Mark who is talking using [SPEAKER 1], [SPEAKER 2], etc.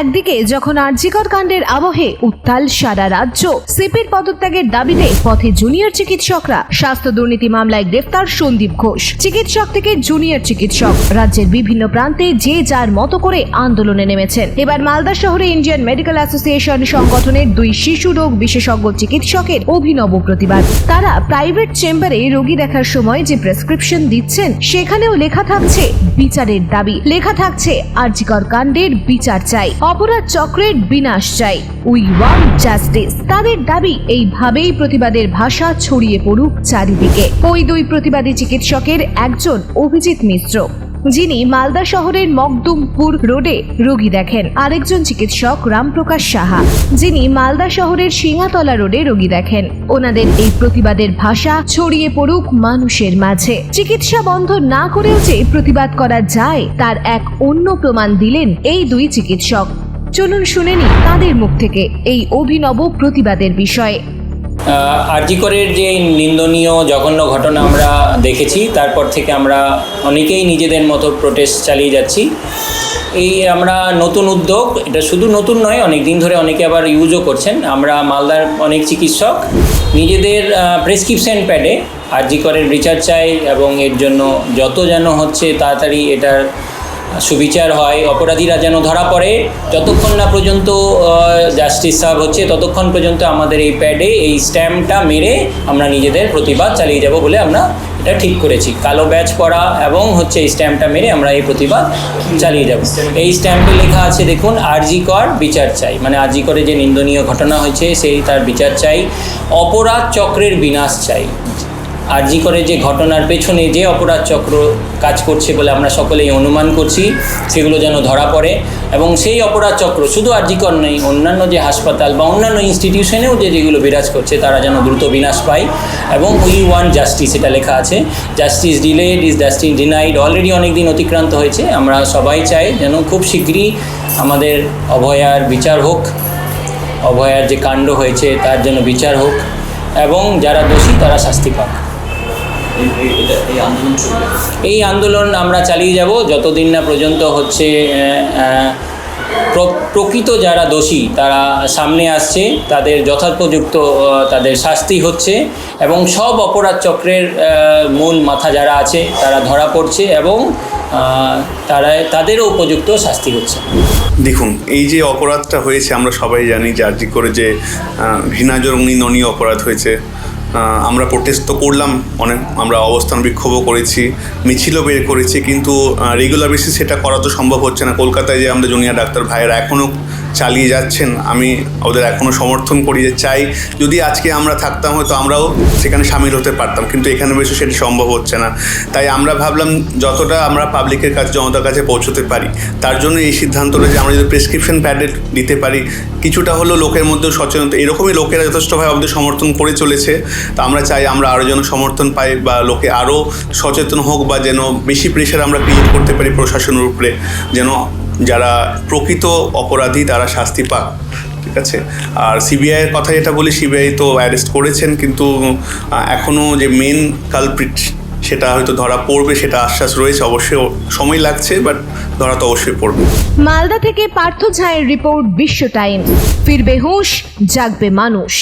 [SPEAKER 1] একদিকে যখন আরজিকর কাণ্ডের আবহে উত্তাল সারা রাজ্য, সিপির পদত্যাগের দাবিতে পথে জুনিয়র চিকিৎসকরা স্বাস্থ্য দুর্নীতি মামলায় গ্রেফতার সন্দীপ ঘোষ। চিকিৎসক থেকে জুনিয়র চিকিৎসক। রাজ্যের বিভিন্ন প্রান্তে যে যার মতো করে আন্দোলনে নেমেছেন। এবার মালদা শহরে ইন্ডিয়ান মেডিকেল অ্যাসোসিয়েশন সংগঠনের দুই শিশু রোগ বিশেষজ্ঞ চিকিৎসকের অভিনব প্রতিবাদ। তারা প্রাইভেট চেম্বারে রোগী দেখার সময় যে প্রেসক্রিপশন দিচ্ছেন, সেখানেও লেখা থাকছে বিচারের দাবি। লেখা থাকছে, আরজিকর কাণ্ডের বিচার চাই। অপরাধ চক্রের বিনাশ চাই। উই ওয়ান জাস্টিস তাদের দাবি, এইভাবেই প্রতিবাদের ভাষা ছড়িয়ে পড়ুক চারিদিকে। ওই দুই প্রতিবাদী চিকিৎসকের একজন অভিজিৎ মিশ্র। যিনি মালদা শহরের মকদুমপুর রোডে রোগী দেখেন। আরেকজন চিকিৎসক রামপ্রকাশ সাহা, যিনি মালদা শহরের সিঙ্গাতলা রোডে রোগী দেখেন। ওনাদের এই প্রতিবাদের ভাষা ছড়িয়ে পড়ুক মানুষের মাঝে। চিকিৎসা বন্ধ না করেও যে প্রতিবাদ করা যায়, তার এক অন্য প্রমাণ দিলেন এই দুই চিকিৎসক। চলুন শুনে নি তাদের মুখ থেকে এই অভিনব প্রতিবাদের বিষয়ে।
[SPEAKER 2] আরজিকরের যে নিন্দনীয় জঘন্য ঘটনা আমরা দেখেছি, তারপর থেকে আমরা অনেকেই নিজেদের মতো প্রোটেস্ট চালিয়ে যাচ্ছি। এই আমরা নতুন উদ্যোগ, এটা শুধু নতুন নয় অনেক দিন ধরে অনেকে আবার ইউজও করছেন। আমরা মালদার অনেক চিকিৎসক, নিজেদের প্রেসক্রিপশন প্যাডে আরজিকরের রিচার্জ চাই এবং এর জন্য যত যেন হচ্ছে তাড়াতাড়ি এটার সুবিচার হয়, অপরাধীরা যেন ধরা পড়ে, যতক্ষণ না পর্যন্ত জাস্টিস সার্ভ হচ্ছে, ততক্ষণ পর্যন্ত আমাদের এই প্যাডে এই স্ট্যাম্পটা মেরে আমরা নিজেদের প্রতিবাদ চালিয়ে যাব বলে আমরা এটা ঠিক করেছি। কালো ব্যাচ পরা এবং হচ্ছে এই স্ট্যাম্পটা মেরে আমরা এই প্রতিবাদ চালিয়ে যাব। এই স্ট্যাম্পে লেখা আছে, দেখুন, আরজি কর বিচার চাই। মানে আরজি করে যে নিন্দনীয় ঘটনা হয়েছে, সেই তার বিচার চাই। অপরাধ চক্রের বিনাশ চাই। আরজি করে যে ঘটনার পেছনে যে অপরাধ চক্র কাজ করছে বলে আমরা সকলেই অনুমান করছি, সেগুলো যেন ধরা পড়ে। এবং সেই অপরাধ চক্র শুধু আরজিকর নেই, অন্যান্য যে হাসপাতাল বা অন্যান্য ইনস্টিটিউশনেও যে যেগুলো বিরাজ করছে, তারা যেন দ্রুত বিনাশ পায়। এবং উই ওয়ান জাস্টিস, এটা লেখা আছে। Justice delayed, is justice denied, already অনেক দিন অতিক্রান্ত হয়েছে। আমরা সবাই চাই যেন খুব শীঘ্রই আমাদের অভয়ার বিচার হোক, অভয়ার যে কাণ্ড হয়েছে, তার জন্য বিচার হোক। এবং যারা দোষী, তারা শাস্তি পাক।
[SPEAKER 3] এই- আন্দোলন
[SPEAKER 2] আমরা চালিয়ে যাব যতদিন না পর্যন্ত হচ্ছে প্রকৃত যারা দোষী তারা সামনে আসছে তাদের যথাপযুক্ত তাদের শাস্তি হচ্ছে এবং সব অপরাধ চক্রের মূল মাথা যারা আছে তারা ধরা পড়ছে এবং তারা তাদেরও উপযুক্ত শাস্তি হচ্ছে।
[SPEAKER 4] দেখুন এই যে অপরাধটা হয়েছে আমরা সবাই জানি যার করে যে আহ, ঘৃণাজনক নিন্দনীয় অপরাধ হয়েছে। আমরা প্রোটেস্ট তো করলাম, অনেক আমরা অবস্থান বিক্ষোভও করেছি, মিছিলও বের করেছি, কিন্তু রেগুলার বেসিস সেটা করা তো সম্ভব হচ্ছে না। কলকাতায় যে আমরা জুনিয়র ডাক্তার ভাইয়েরা এখনও চালিয়ে যাচ্ছেন, আমি ওদের এখনও সমর্থন করি যে চাই। যদি আজকে আমরা থাকতাম হয়তো আমরাও সেখানে সামিল হতে পারতাম, কিন্তু এখানে বেশি সেটা সম্ভব হচ্ছে না। তাই আমরা ভাবলাম যতটা আমরা পাবলিকের কাছে, জনতার কাছে পৌঁছতে পারি, তার জন্য এই সিদ্ধান্তটা যে আমরা যদি প্রেসক্রিপশন প্যাডেট দিতে পারি, কিছুটা হলো লোকের মধ্যে সচেতনতা, এরকমই লোকেরা যথেষ্টভাবে আমাদের সমর্থন করে চলেছে। তা আমরা চাই আমরা আরও যেন সমর্থন পাই বা লোকে আরও সচেতন হোক বা যেন বেশি প্রেশার আমরা ক্রিয়েট করতে পারি প্রশাসনের উপরে, যেন যারা প্রকৃত অপরাধী, তারা শাস্তি পাক, ঠিক আছে? আর সিবিআইয়ের কথা যেটা বলি সিবিআই তো অ্যারেস্ট করেছেন, কিন্তু এখনও যে মেন কালপ্রিট সেটা হয়তো ধরা পড়বে, সেটা আশ্বাস রয়েছে, অবশ্যই সময় লাগছে বাট ধরা তো অবশ্যই পড়বে।
[SPEAKER 1] মালদা থেকে পার্থ ঝায়ের রিপোর্ট বিশ্ব টাইম ফিরবে হুঁশ, জাগবে মানুষ।